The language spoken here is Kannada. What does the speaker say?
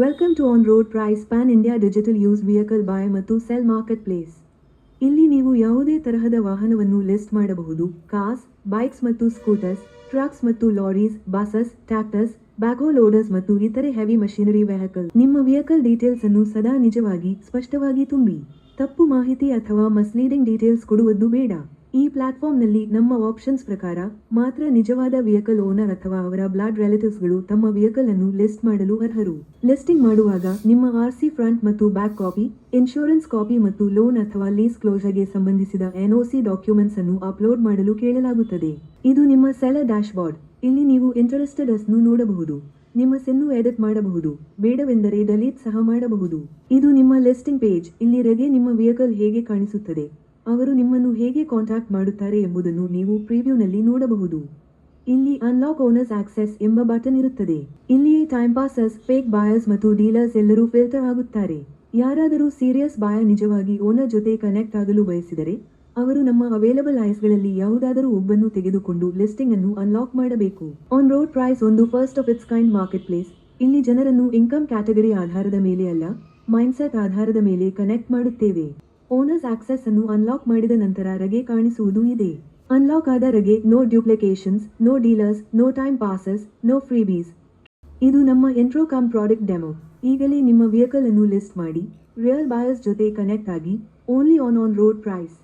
Welcome to on road price pan India digital use vehicle buy ಮತ್ತು ಸೆಲ್ ಮಾರ್ಕೆಟ್ ಪ್ಲೇಸ್ ಇಲ್ಲಿ ನೀವು ಯಾವುದೇ ತರಹದ ವಾಹನವನ್ನು ಲಿಸ್ಟ್ ಮಾಡಬಹುದು. ಕಾರ್ಸ್ ಬೈಕ್ಸ್ ಮತ್ತು ಸ್ಕೂಟರ್ಸ್ ಟ್ರಕ್ಸ್ ಮತ್ತು lorries buses tractors backhoe loaders ಮತ್ತು ಇತರೆ ಹೆವಿ ಮಷಿನರಿ ವೆಹಿಕಲ್ ನಿಮ್ಮ ವೆಹಿಕಲ್ ಡೀಟೇಲ್ಸ್ ಅನ್ನು ಸದಾ ನಿಜವಾಗಿ, ಸ್ಪಷ್ಟವಾಗಿ ತುಂಬಿ. ತಪ್ಪು ಮಾಹಿತಿ ಅಥವಾ ಮಸ್ಲೀಡಿಂಗ್ ಡೀಟೇಲ್ಸ್ ಕೊಡುವುದು ಬೇಡ. ಈ ಪ್ಲಾಟ್ಫಾರ್ಮ್ನಲ್ಲಿ ನಮ್ಮ ಆಪ್ಷನ್ಸ್ ಪ್ರಕಾರ ಮಾತ್ರ ನಿಜವಾದ ವೆಹಿಕಲ್ ಓನರ್ ಅಥವಾ ಅವರ ಬ್ಲಾಡ್ ರಿಲೇಟಿವ್ಸ್ಗಳು ತಮ್ಮ ವೆಹಿಕಲ್ ಅನ್ನು ಲಿಸ್ಟ್ ಮಾಡಲು ಅರ್ಹರು. ಲಿಸ್ಟಿಂಗ್ ಮಾಡುವಾಗ ನಿಮ್ಮ ಆರ್ ಸಿ ಫ್ರಂಟ್ ಮತ್ತು ಬ್ಯಾಕ್ ಕಾಪಿ, ಇನ್ಶೂರೆನ್ಸ್ ಕಾಪಿ ಮತ್ತು ಲೋನ್ ಅಥವಾ ಲೀಸ್ ಕ್ಲೋಸರ್ಗೆ ಸಂಬಂಧಿಸಿದ ಎನ್ಒಸಿ ಡಾಕ್ಯುಮೆಂಟ್ಸ್ ಅನ್ನು ಅಪ್ಲೋಡ್ ಮಾಡಲು ಕೇಳಲಾಗುತ್ತದೆ. ಇದು ನಿಮ್ಮ ಸೆಲರ್ ಡ್ಯಾಶ್ಬೋರ್ಡ್. ಇಲ್ಲಿ ನೀವು ಇಂಟರೆಸ್ಟೆಡ್ ಅನ್ನು ನೋಡಬಹುದು. ನಿಮ್ಮ ಸೆನ್ನು ಎಡಿಟ್ ಮಾಡಬಹುದು. ಬೇಡವೆಂದರೆ ಡೆಲೀಟ್ ಸಹ ಮಾಡಬಹುದು. ಇದು ನಿಮ್ಮ ಲಿಸ್ಟಿಂಗ್ ಪೇಜ್. ಇಲ್ಲಿ ರೆಗೆ ನಿಮ್ಮ ವೆಹಿಕಲ್ ಹೇಗೆ ಕಾಣಿಸುತ್ತದೆ. ಅವರು ನಿಮ್ಮನ್ನು ಹೇಗೆ ಕಾಂಟ್ಯಾಕ್ಟ್ ಮಾಡುತ್ತಾರೆ ಎಂಬುದನ್ನು ನೀವು ಪ್ರಿವ್ಯೂನಲ್ಲಿ ನೋಡಬಹುದು. ಇಲ್ಲಿ ಅನ್ಲಾಕ್ ಓನರ್ಸ್ ಆಕ್ಸೆಸ್ ಎಂಬ ಬಟನ್ ಇರುತ್ತದೆ. ಇಲ್ಲಿಯೇ ಟೈಮ್ ಪಾಸಸ್ ಫೇಕ್ ಬಾಯರ್ಸ್ ಮತ್ತು ಡೀಲರ್ಸ್ ಎಲ್ಲರೂ ಫಿಲ್ಟರ್ ಆಗುತ್ತಾರೆ. ಯಾರಾದರೂ ಸೀರಿಯಸ್ ಬಾಯ ನಿಜವಾಗಿ ಓನರ್ ಜೊತೆ ಕನೆಕ್ಟ್ ಆಗಲು ಬಯಸಿದರೆ, ಅವರು ನಮ್ಮ ಅವೈಲಬಲ್ ಐಸ್ಗಳಲ್ಲಿ ಯಾವುದಾದರೂ ಒಬ್ಬನ್ನು ತೆಗೆದುಕೊಂಡು ಲಿಸ್ಟಿಂಗ್ ಅನ್ನು ಅನ್ಲಾಕ್ ಮಾಡಬೇಕು. ಆನ್ ರೋಡ್ ಪ್ರೈಸ್ ಒಂದು first of its kind marketplace ಇಲ್ಲಿ ಜನರನ್ನು ಇನ್ಕಮ್ ಕ್ಯಾಟಗರಿ ಆಧಾರದ ಮೇಲೆ ಅಲ್ಲ ಮೈಂಡ್ಸೆಟ್ ಆಧಾರದ ಮೇಲೆ ಕನೆಕ್ಟ್ ಮಾಡುತ್ತೇವೆ. ಓನರ್ಸ್ ಆಕ್ಸೆಸ್ ಅನ್ನು ಅನ್ಲಾಕ್ ಮಾಡಿದ ನಂತರ ರಗೆ ಕಾಣಿಸುವುದು ಇದೆ. ಅನ್ಲಾಕ್ ಆದ ರಗೆ, no duplications no dealers, no time passes, no freebies. ಇದು ನಮ್ಮ ಎಂಟ್ರೋ ಕಮ್ ಪ್ರಾಡಕ್ಟ್ ಡೆಮೋ. ಈಗಲೇ ನಿಮ್ಮ ವೆಹಿಕಲ್ ಅನ್ನು ಲಿಸ್ಟ್ ಮಾಡಿ, ರಿಯಲ್ ಬಾಯರ್ಸ್ ಜೊತೆ ಕನೆಕ್ಟ್ ಆಗಿ, only on on road price.